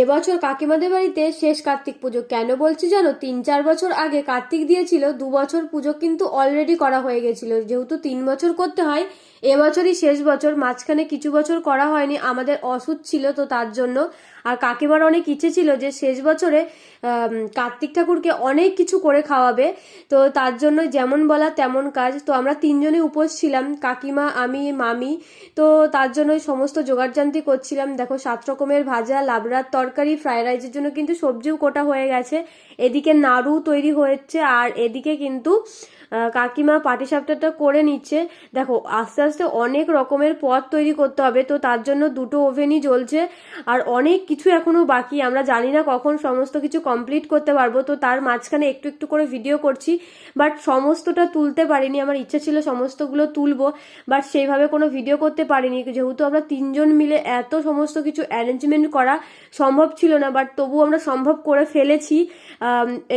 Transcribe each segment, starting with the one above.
এবছর কাকিমাদের বাড়িতে শেষ কার্তিক পুজো। কেন বলছি জানো? তিন, চার বছর আগে কার্তিক দিয়েছিল, দু বছর পুজো কিন্তু অলরেডি করা হয়ে গেছিল। যেহেতু তিন বছর করতে হয়, এবছরই শেষ বছর, মাঝখানে কিছু বছর করা হয়নি, আমাদের অসুখ ছিল তো তার জন্য। আর কাকিমার অনেক ইচ্ছে ছিল যে শেষ বছরে কার্তিক ঠাকুরকে অনেক কিছু করে খাওয়াবে। তো তার জন্য যেমন বলা তেমন কাজ। তো আমরা তিনজনে উপোস ছিলাম, কাকিমা, আমি, মামি। তো তার জন্য সমস্ত জোগাড়জান্তি করছিলাম। দেখো, সাত রকমের ভাজা, লাবড়ার তরকারি ফ্রাইড রাইসের জন্য কিন্তু সবজিও কোটা হয়ে গেছে। এদিকে নাড়ু তৈরি হয়েছে আর এদিকে কিন্তু কাকিমা পাটিসাপটাটা করে নিচ্ছে। দেখো, আস্তে আস্তে অনেক রকমের পদ তৈরি করতে হবে, তো তার জন্য দুটো ওভেনই জ্বলছে। আর অনেক কিছু এখনও বাকি, আমরা জানি না কখন সমস্ত কিছু কমপ্লিট করতে পারব, তো তার মাঝখানে একটু একটু করে ভিডিও করছি। বাট সমস্তটা তুলতে পারিনি, আমার ইচ্ছা ছিল সমস্তগুলো তুলবো বাট সেইভাবে কোনো ভিডিও করতে পারিনি। যেহেতু আমরা তিনজন মিলে এত সমস্ত কিছু অ্যারেঞ্জমেন্ট করা সম্ভব ছিল না বাট তবু আমরা সম্ভব করে ফেলেছি।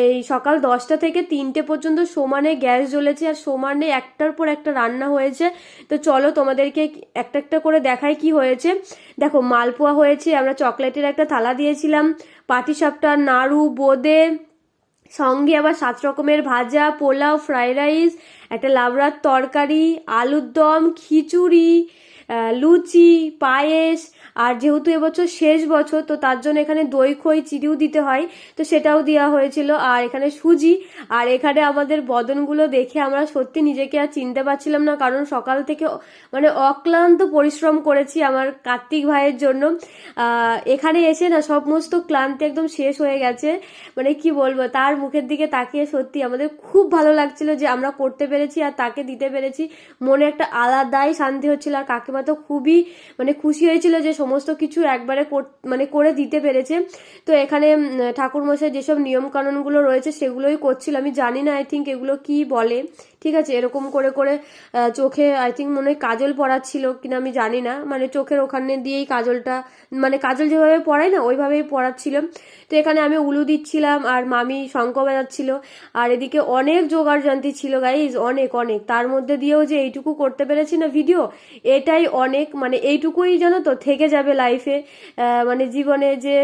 এই সকাল দশটা থেকে তিনটে পর্যন্ত সমানে গ্যাস জ্বলেছে আর সমানে একটার পর একটা রান্না হয়েছে। তো চলো তোমাদেরকে একটা একটা করে দেখাই কি হয়েছে। দেখো, মালপোয়া হয়েছে, আমরা চকলেটের একটা থালা দিয়েছিলাম পাটিসাপটা নাড়ু, বোঁদে, সঙ্গে আবার সাত রকমের ভাজা, পোলাও, ফ্রাইড রাইস, একটা লাবড়ার তরকারি, আলুর দম, খিচুড়ি লুচি, পায়েস আর যেহেতু এবছর শেষ বছর, তো তার জন্য এখানে দই, খই চিড়িও দিতে হয়। তো সেটাও দেওয়া হয়েছিল। আর এখানে সুজি। আর এখানে আমাদের বদনগুলো দেখে আমরা সত্যি নিজেকে আর চিনতে পারছিলাম না, কারণ সকাল থেকে মানে অক্লান্ত পরিশ্রম করেছি আমার কার্তিক ভাইয়ের জন্য। এখানে এসে না সমস্ত ক্লান্তি একদম শেষ হয়ে গেছে। মানে কি বলব, তার মুখের দিকে তাকিয়ে সত্যি আমাদের খুব ভালো লাগছিল যে আমরা করতে পেরেছি আর তাকে দিতে পেরেছি। মনে একটা আলাদাই শান্তি হচ্ছিল। আর কাকিমা তো খুবই মানে খুশি হয়েছিল যে সমস্ত কিছু একবারে মানে করে দিতে পেরেছে। তো এখানে ঠাকুর মশাই যেসব নিয়ম কানুনগুলো রয়েছে সেগুলোই করছিল। আমি জানি না আই থিঙ্ক এগুলো কি বলে। ঠিক আছে, এরকম করে করে চোখে আই থিঙ্ক মনে হয় কাজল পড়াচ্ছিল কিনা আমি জানি না। মানে চোখের ওখানে দিয়েই কাজলটা মানে কাজল যেভাবে পড়ায় না, ওইভাবেই পড়াচ্ছিল। তো এখানে আমি উলু দিচ্ছিলাম আর মামি শঙ্খ বাজাচ্ছিল আর এদিকে অনেক জোগাড় যন্ত্রী ছিল গাইজ অনেক অনেক। তার মধ্যে দিয়েও যে এইটুকু করতে পেরেছি না ভিডিও এটাই অনেক মানে এইটুকুই জানো তো, থেকে যাবে লাইফে মানে জীবনে যে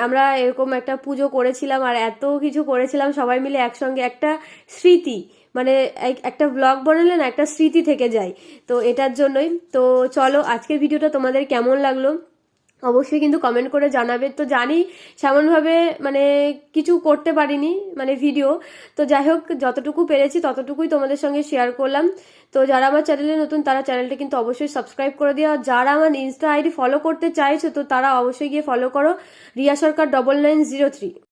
আমরা এরকম একটা পুজো করেছিলাম আর এত কিছু করেছিলাম, সবাই মিলে একসঙ্গে একটা স্মৃতি মানে এক- একটা ব্লগ বানালে না একটা স্মৃতি থেকে যায়। তো এটার জন্যই। তো চলো আজকের ভিডিওটা তোমাদের কেমন লাগল? অবশ্যই কিন্তু কমেন্ট করে জানাবে। তো জানি সেমনভাবে মানে কিছু করতে পারিনি মানে ভিডিও তো যাই হোক, যতটুকু পেরেছি ততটুকুই তোমাদের সঙ্গে শেয়ার করলাম। তো যারা আমার চ্যানেলে নতুন, তারা চ্যানেলটা কিন্তু অবশ্যই সাবস্ক্রাইব করে দিও। আর যারা আমার ইনস্টা আইডি ফলো করতে চাইছো, তো তারা অবশ্যই গিয়ে ফলো করো। Riya Sarkar double nine zero three